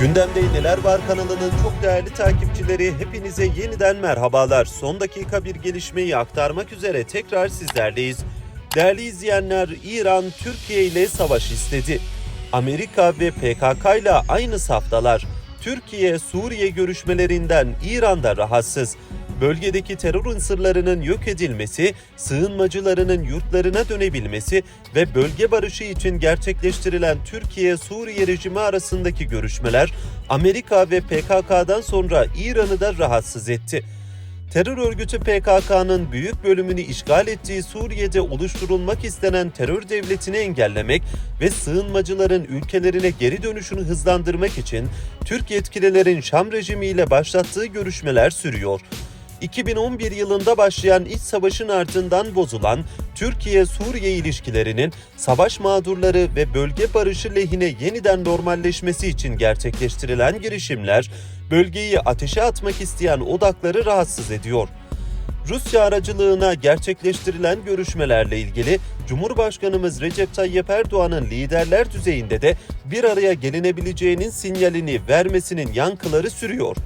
Gündemde Neler Var kanalının çok değerli takipçileri hepinize yeniden merhabalar. Son dakika bir gelişmeyi aktarmak üzere tekrar sizlerleyiz. Değerli izleyenler İran Türkiye ile savaş istedi. Amerika ve PKK ile aynı saftalar. Türkiye Suriye görüşmelerinden İran'da rahatsız. Bölgedeki terör unsurlarının yok edilmesi, sığınmacılarının yurtlarına dönebilmesi ve bölge barışı için gerçekleştirilen Türkiye-Suriye rejimi arasındaki görüşmeler Amerika ve PKK'dan sonra İran'ı da rahatsız etti. Terör örgütü PKK'nın büyük bölümünü işgal ettiği Suriye'de oluşturulmak istenen terör devletini engellemek ve sığınmacıların ülkelerine geri dönüşünü hızlandırmak için Türk yetkililerin Şam rejimiyle başlattığı görüşmeler sürüyor. 2011 yılında başlayan iç savaşın ardından bozulan Türkiye-Suriye ilişkilerinin savaş mağdurları ve bölge barışı lehine yeniden normalleşmesi için gerçekleştirilen girişimler bölgeyi ateşe atmak isteyen odakları rahatsız ediyor. Rusya aracılığına gerçekleştirilen görüşmelerle ilgili Cumhurbaşkanımız Recep Tayyip Erdoğan'ın liderler düzeyinde de bir araya gelinebileceğinin sinyalini vermesinin yankıları sürüyor.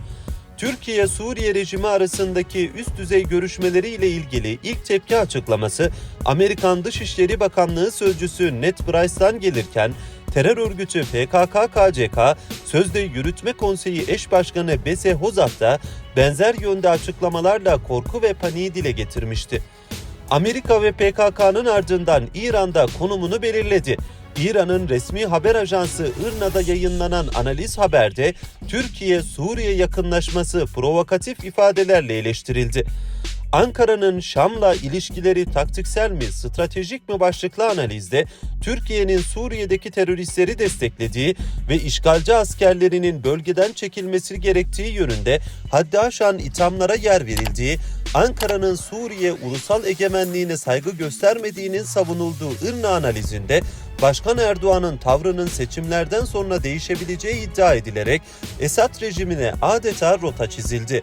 Türkiye-Suriye rejimi arasındaki üst düzey görüşmeleriyle ilgili ilk tepki açıklaması Amerikan Dışişleri Bakanlığı sözcüsü Ned Price'tan gelirken terör örgütü PKK-KCK Sözde Yürütme Konseyi eş başkanı Bese Hozat da benzer yönde açıklamalarla korku ve paniği dile getirmişti. Amerika ve PKK'nın ardından İran'da konumunu belirledi. İran'ın resmi haber ajansı IRNA'da yayınlanan analiz haberde Türkiye-Suriye yakınlaşması provokatif ifadelerle eleştirildi. Ankara'nın Şam'la ilişkileri taktiksel mi, stratejik mi başlıklı analizde Türkiye'nin Suriye'deki teröristleri desteklediği ve işgalci askerlerinin bölgeden çekilmesi gerektiği yönünde haddi aşan ithamlara yer verildiği, Ankara'nın Suriye ulusal egemenliğine saygı göstermediğinin savunulduğu IRNA analizinde Başkan Erdoğan'ın tavrının seçimlerden sonra değişebileceği iddia edilerek Esad rejimine adeta rota çizildi.